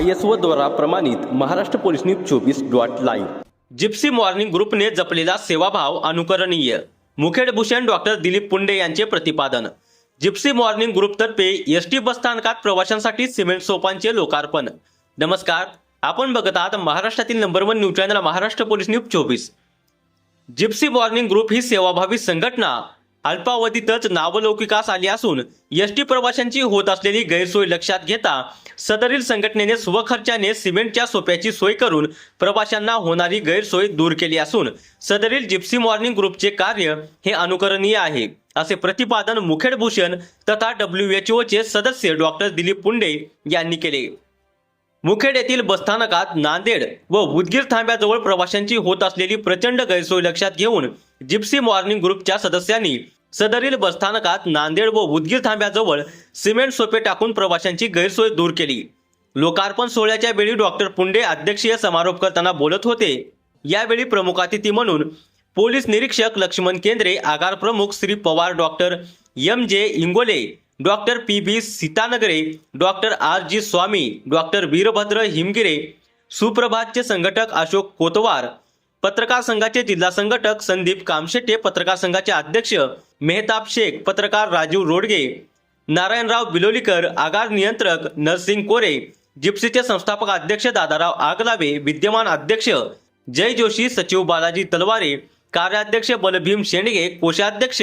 I S O द्वारा प्रमाणित Maharashtra police news चोवीस डॉट लाईव्ह. जिप्सी मॉर्निंग ग्रुपने जपलेला सेवाभाव अनुकरणीय. मुखेड भूषण डॉक्टर दिलीप पुंडे यांचे प्रतिपादन. जिप्सी मॉर्निंग ग्रुपतर्फे एस टी बसस्थानकात प्रवाशांसाठी सिमेंट सोपांचे लोकार्पण. नमस्कार आपण बघत आहात महाराष्ट्रातील number one news channel Maharashtra police news चोवीस. जिप्सी मॉर्निंग ग्रुप ही सेवाभावी संघटना अल्पावधीतच नावलौकिकास आली असून एस टी प्रवाशांची होत असलेली गैरसोय लक्षात घेता सदरील संघटनेने स्वखर्चाने सिमेंटच्या सोप्याची सोय करून प्रवाशांना होणारी गैरसोय दूर केली असून सदरील जिप्सी मॉर्निंग ग्रुपचे कार्य हे अनुकरणीय आहे. असे प्रतिपादन मुखेड भूषण तथा डब्ल्यू एच ओचे सदस्य डॉक्टर दिलीप पुंडे यांनी केले. मुखेड येथील बसस्थानकात नांदेड व उदगीर थांब्याजवळ प्रवाशांची होत असलेली प्रचंड गैरसोय लक्षात घेऊन जिप्सी मॉर्निंग ग्रुपच्या सदस्यांनी सदरील बसस्थानकात नांदेड व उदगीर थांब्याजवळ सिमेंट सोपे टाकून प्रवाशांची गैरसोय दूर केली. लोकार्पण सोहळ्याच्या वेळी डॉक्टर पुंडे अध्यक्षीय समारोप करताना बोलत होते. यावेळी प्रमुख अतिथी म्हणून पोलीस निरीक्षक लक्ष्मण केंद्रे आगार प्रमुख Shri Pawar doctor M J Ingole doctor P B Sitanagare doctor R G Swami doctor Veerbhadra Himgire सुप्रभातचे संघटक अशोक कोतवार पत्रकार संघाचे जिल्हा संघटक संदीप कामशेट्टे पत्रकार संघाचे अध्यक्ष मेहताब शेख पत्रकार राजीव रोडगे नारायणराव बिलोलीकर आगार नियंत्रक नरसिंग कोरे जिप्सीचे संस्थापक अध्यक्ष दादाराव आगलावे विद्यमान अध्यक्ष जय जोशी सचिव बालाजी तलवारे कार्याध्यक्ष बलभीम शेंडगे कोषाध्यक्ष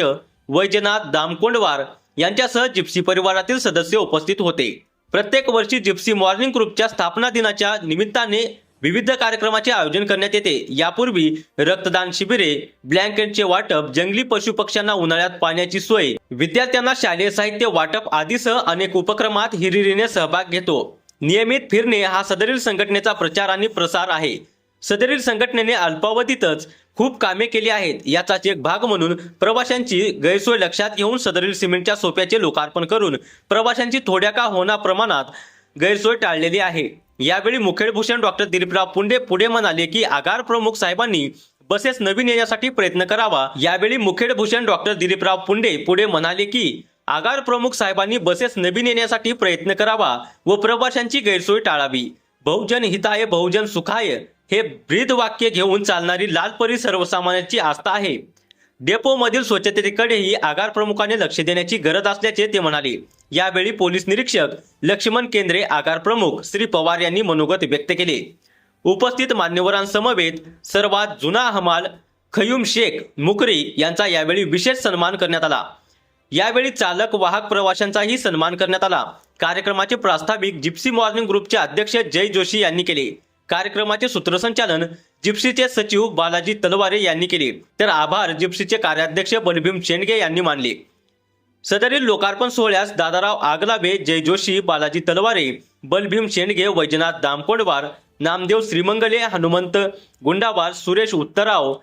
वैजनाथ दामकोंडवार यांच्यासह जिप्सी परिवारातील सदस्य उपस्थित होते. प्रत्येक वर्षी जिप्सी मॉर्निंग ग्रुपच्या स्थापना दिनाच्या निमित्ताने विविध कार्यक्रमाचे आयोजन करण्यात येते. यापूर्वी रक्तदान शिबिरे ब्लँकेटचे वाटप जंगली पशु पक्ष्यांना उन्हाळ्यात पाण्याची सोय विद्यार्थ्यांना शालेय साहित्य वाटप आदीसह अनेक उपक्रमात हिरिरीने सहभाग घेतो. नियमित फिरणे हा सदरील संघटनेचा प्रचार आणि प्रसार आहे. सदरील संघटनेने अल्पावधीतच खूप कामे केली आहेत. याचाच एक भाग म्हणून प्रवाशांची गैरसोय लक्षात घेऊन सदरील सिमेंटच्या सोप्याचे लोकार्पण करून प्रवाशांची थोड्या का होना प्रमाणात गैरसोय टाळलेली आहे. यावेळी मुखेडभूषण डॉक्टर दिलीपराव पुंडे पुढे म्हणाले की आगार प्रमुख साहेबांनी बसेस नवीन येण्यासाठी प्रयत्न करावा. यावेळी मुखेडभूषण डॉक्टर दिलीपराव पुंडे पुढे म्हणाले की आगार प्रमुख साहेबांनी बसेस नवीन येण्यासाठी प्रयत्न करावा व प्रवाशांची गैरसोय टाळावी. बहुजन हिताय बहुजन सुखाय हे ब्रीद वाक्य घेऊन चालणारी लालपरी सर्वसामान्यांची आस्था आहे. डेपोमधील स्वच्छतेकडेही आगार प्रमुखाने लक्ष देण्याची गरज असल्याचे ते म्हणाले. यावेळी पोलीस निरीक्षक लक्ष्मण केंद्रे आगार प्रमुख श्री पवार यांनी मनोगत व्यक्त केले. उपस्थित मान्यवरांसमवेत सर्वात जुना हमाल खयूम शेख मुकरी यांचा यावेळी विशेष सन्मान करण्यात आला. यावेळी चालक वाहक प्रवाशांचाही सन्मान करण्यात आला. कार्यक्रमाचे प्रास्ताविक जिप्सी मॉर्निंग ग्रुपचे अध्यक्ष जय जोशी यांनी केले. कार्यक्रमाचे सूत्रसंचालन जिप्सीचे सचिव बालाजी तलवारे यांनी केले. तर आभार जिप्सीचे कार्याध्यक्ष बलभीम शेंडगे यांनी मानले. सदरील लोकार्पण सोहळ्यास दादाराव आगलावे जय जोशी बालाजी तलवारे बलभीम शेंडगे वैजनाथ दामकोडवार नामदेव श्रीमंगले हनुमंत गुंडावार सुरेश उत्तराव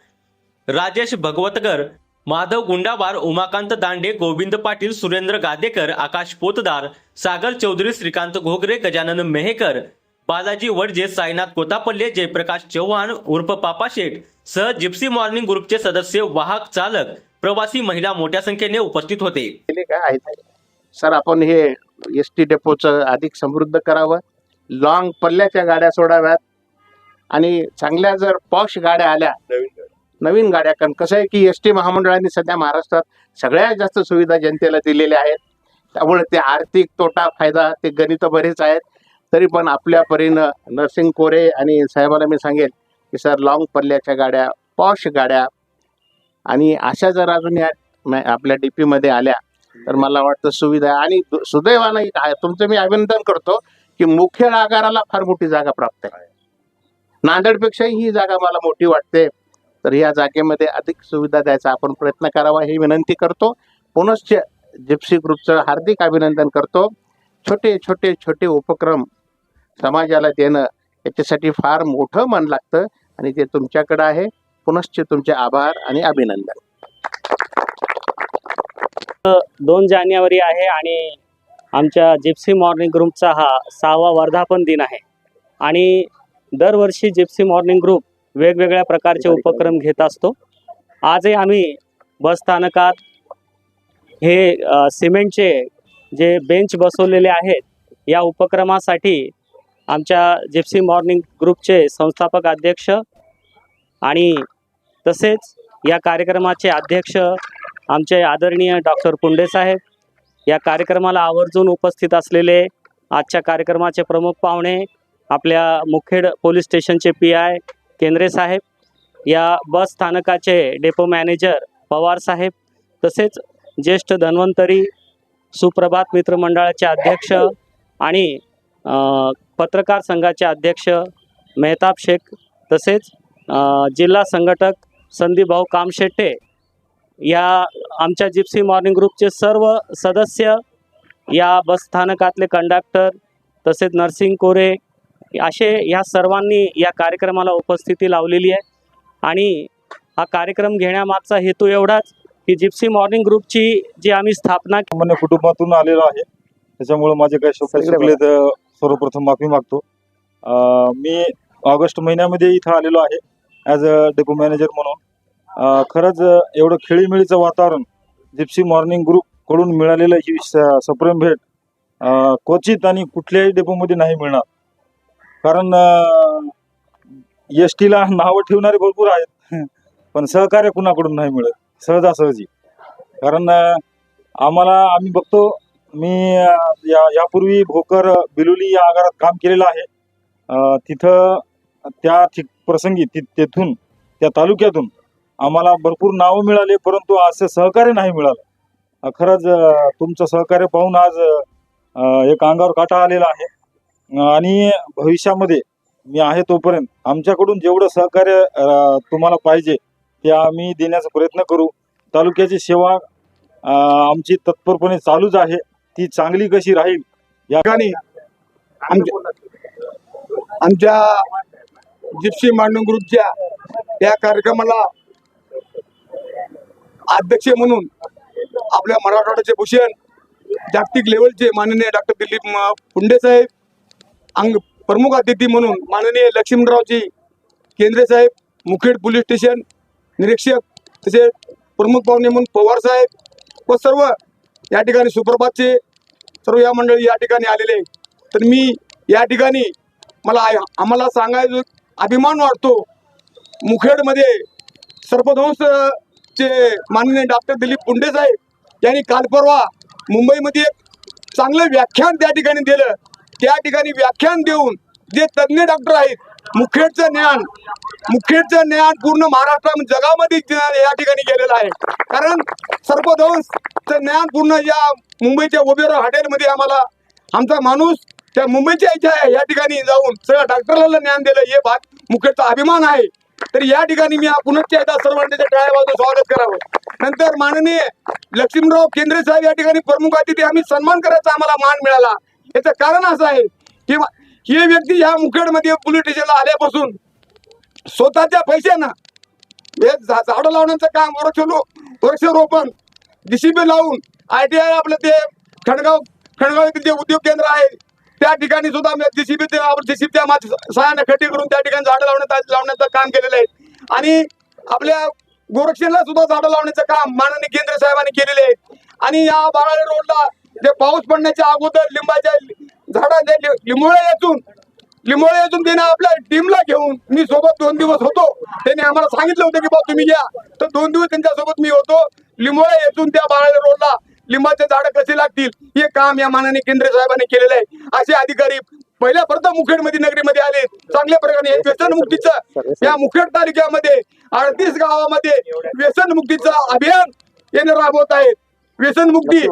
राजेश भगवतकर माधव गुंडावार उमाकांत दांडे गोविंद पाटील सुरेंद्र गादेकर आकाश पोतदार सागर चौधरी श्रीकांत घोगरे गजानन मेहेकर बालाजी वडजे साईनाथ कोतापल्ले जयप्रकाश चव्हाण उर्फ पापा शेठ सह जिप्सी मॉर्निंग ग्रुपचे सदस्य वाहक चालक प्रवासी महिला मोठ्या संख्येने उपस्थित होते. काय आहेत सर आपण हे एस टी डेपोचं अधिक समृद्ध करावं. लॉंग पल्ल्याच्या गाड्या सोडाव्यात. आणि चांगल्या जर पॉश गाड्या आल्या नवीन गाड्या. कारण कसं आहे की एस टी महामंडळाने सध्या महाराष्ट्रात सगळ्यात जास्त सुविधा जनतेला दिलेल्या आहेत. त्यामुळे ते आर्थिक तोटा फायदा ते गणित बरेच आहेत. तरी पण आपल्या परीनं नरसिंग कोरे आणि साहेबाला मी सांगेन की सर लॉंग पल्ल्याच्या गाड्या पॉश गाड्या आणि अशा जर अजून या आपल्या डी पीमध्ये आल्या तर मला वाटतं सुविधा आणि दु- सुदैवानं तुमचं मी अभिनंदन करतो की मुख्य आगाराला फार मोठी जागा प्राप्त आहे. नांदेडपेक्षाही ही जागा मला मोठी वाटते. तर या जागेमध्ये अधिक सुविधा द्यायचा आपण प्रयत्न करावा ही विनंती करतो. पुनश्च जिप्सी ग्रुपचं हार्दिक अभिनंदन करतो. छोटे छोटे छोटे उपक्रम समाजाला देणं याच्यासाठी फार मोठं मन लागतं आणि ते तुमच्याकडं आहे. पुनश्च तुमचे आभार आणि अभिनंदन. दोन जानेवारी आहे आणि आमच्या जिप्सी मॉर्निंग ग्रुपचा हा सहावा वर्धापन दिन आहे. आणि दरवर्षी जिप्सी मॉर्निंग ग्रुप वेगवेगळ्या प्रकारचे उपक्रम घेत असतो. आजही आम्ही बसस्थानकात हे सिमेंटचे जे बेंच बसवलेले आहेत या उपक्रमासाठी आमच्या जिप्सी मॉर्निंग ग्रुपचे संस्थापक अध्यक्ष आणि तसेच या कार्यक्रमाचे अध्यक्ष आमचे आदरणीय डॉक्टर पुंडे साहेब या कार्यक्रमाला आवर्जून उपस्थित असलेले आजच्या कार्यक्रमाचे प्रमुख पाहुणे आपल्या मुखेड पोलीस स्टेशनचे पी आय केंद्रे साहेब या बस स्थानकाचे डेपो मॅनेजर पवार साहेब तसेच ज्येष्ठ धन्वंतरी सुप्रभात मित्रमंडळाचे अध्यक्ष आणि पत्रकार संघाचे अध्यक्ष मेहताब शेख तसेच जिल्हा संघटक संदीप भाऊ कामशेट्टे या आमच्या जिप्सी मॉर्निंग ग्रुपचे सर्व सदस्य या बसस्थानकातले कंडक्टर तसेच नर्सिंग कोरे असे या सर्वांनी या कार्यक्रमाला उपस्थिती लावलेली आहे. आणि हा कार्यक्रम घेण्यामागचा हेतू एवढाच की जिप्सी मॉर्निंग ग्रुपची जी आम्ही स्थापना कुटुंबातून आलेलो आहे. त्याच्यामुळे माझे काही शब्द सर्वप्रथम माफी मागतो. मी ऑगस्ट महिन्यामध्ये इथं आलेलो आहे ॲज अ डेपो मॅनेजर म्हणून. खरंच एवढं खेळीमेळीचं वातावरण जिप्सी मॉर्निंग ग्रुपकडून मिळालेलं ही सप्रेम भेट क्वचित आणि कुठल्याही डेपोमध्ये नाही मिळणार. कारण एस टीला नावं ठेवणारे भरपूर आहेत पण सहकार्य कुणाकडून नाही मिळत? सहजासहजी. कारण आम्हाला आम्ही बघतो मी या यापूर्वी भोकर बिलुली या आगारात काम केलेलं आहे. तिथं त्या प्रसंगी ति तेथून त्या तालुक्यातून आम्हाला भरपूर नावं मिळाले परंतु असं सहकार्य नाही मिळालं. खरंच तुमचं सहकार्य पाहून आज एक अंगावर काटा आलेला आहे. आणि भविष्यामध्ये मी आहे तोपर्यंत आमच्याकडून जेवढं सहकार्य तुम्हाला पाहिजे ते आम्ही देण्याचा प्रयत्न करू. तालुक्याची सेवा आमची तत्परपणे चालूच आहे. ती चांगली कशी राहील या ठिकाणी आमच्या आमच्या जिप्सी मांडून ग्रुपच्या या कार्यक्रमाला अध्यक्ष म्हणून आपल्या मराठवाड्याचे भूषण जागतिक लेवलचे माननीय डॉक्टर दिलीप पुंडे साहेब अंग प्रमुख अतिथी म्हणून माननीय लक्ष्मणरावजी केंद्रे साहेब मुखेड पोलीस स्टेशन निरीक्षक तसेच प्रमुख पाहुणे म्हणून पवार साहेब व सर्व या ठिकाणी सुप्रभातचे सर्व या मंडळी या ठिकाणी आलेले तर मी या ठिकाणी मला आम्हाला सांगायचं अभिमान वाटतो. मुखेडमध्ये सर्पदंशचे माननीय डॉक्टर दिलीप पुंडे साहेब यांनी काल परवा मुंबईमध्ये एक चांगलं व्याख्यान त्या ठिकाणी दिलं. त्या ठिकाणी व्याख्यान देऊन जे तज्ज्ञ डॉक्टर आहेत मुखेडचं ज्ञान मुखेडचं ज्ञान पूर्ण महाराष्ट्रामध्ये जगामध्ये ज्ञान या ठिकाणी गेलेलं आहे. कारण सर्पदंशचं ज्ञान पूर्ण या मुंबईच्या ओबेरा हॉटेलमध्ये आम्हाला आमचा माणूस त्या मुंबईच्या इथे या ठिकाणी जाऊन सगळ्या डॉक्टरला ज्ञान दिलं. हे भाग मुखेडचा अभिमान आहे. तर या ठिकाणी मी पुनश्च एकदा सर्वांच्या टाळ्याबाजून स्वागत करावं. नंतर माननीय लक्ष्मीराव केंद्रे साहेब या ठिकाणी प्रमुख अतिथी आम्ही सन्मान करायचा आम्हाला मान मिळाला. याचं कारण असं आहे की हे व्यक्ती या मुखेडमध्ये पोलीस स्टेशनला आल्यापासून स्वतःच्या पैशानं हे झाडं लावण्याचं काम वृक्ष वृक्षरोपण डीसीबी लावून आय टी आय आपलं ते खडगाव खडगाव येथील जे उद्योग केंद्र आहे त्या ठिकाणी सुद्धा जेसीबी जेसीबीच्या सहाय्याने खड्डे करून त्या ठिकाणी झाडं लावण्यात लावण्याचं काम केलेलं आहे. आणि आपल्या गोरक्षणला सुद्धा झाडं लावण्याचं काम माननीय केंद्र साहेबांनी केलेले आहे. आणि या बाळाळे रोडला जे पाऊस पडण्याच्या अगोदर लिंबाच्या झाडाच्या लिंबोळ्यातून लिंबोळ्यातून येथून लिंबोळे येथून त्याने आपल्या टीमला घेऊन मी सोबत दोन दिवस होतो. त्याने आम्हाला सांगितलं होतं की बा तुम्ही या. तर दोन दिवस त्यांच्यासोबत मी होतो. लिंबोळे येथून त्या बाळाच्या रोडला लिंबाचे झाडं कसे लागतील हे काम या मानाने केंद्र साहेबांनी केलेलं आहे. असे अधिकारी पहिल्या प्रथम मुखेडमध्ये नगरीमध्ये आले. चांगल्या प्रकारे व्यसनमुक्तीचं या मुखेड तालुक्यामध्ये अडतीस गावामध्ये व्यसनमुक्तीचं अभियान येणं राबवत आहेत. व्यसनमुक्ती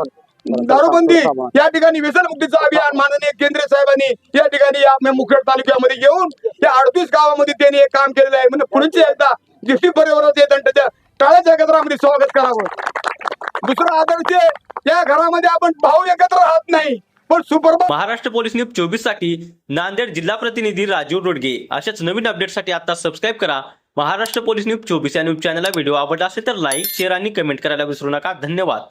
दारूबंदी. या ठिकाणी व्यसनमुक्तीचं अभियान माननीय केंद्र साहेबांनी या ठिकाणी या मुखेड तालुक्यामध्ये घेऊन त्या अडतीस गावामध्ये त्यांनी हे काम केलेलं आहे. म्हणजे पुढचे एकदा दृष्टी परिवाराचे दंडाच्या टाळ्याच्या एकत्रामध्ये स्वागत करावं. दुसरं आदर्श या घरामध्ये आपण भाऊ एकत्र राहत नाही. पण सुपर महाराष्ट्र पोलीस न्यूज चोवीससाठी नांदेड जिल्हा प्रतिनिधी राजीव रोडगे अशाच नवीन अपडेटसाठी आता सबस्क्राईब करा. महाराष्ट्र पोलीस न्यूज चोवीस या न्यूज चॅनलला व्हिडिओ आवडला असेल तर लाईक शेअर आणि कमेंट करायला विसरू नका. धन्यवाद.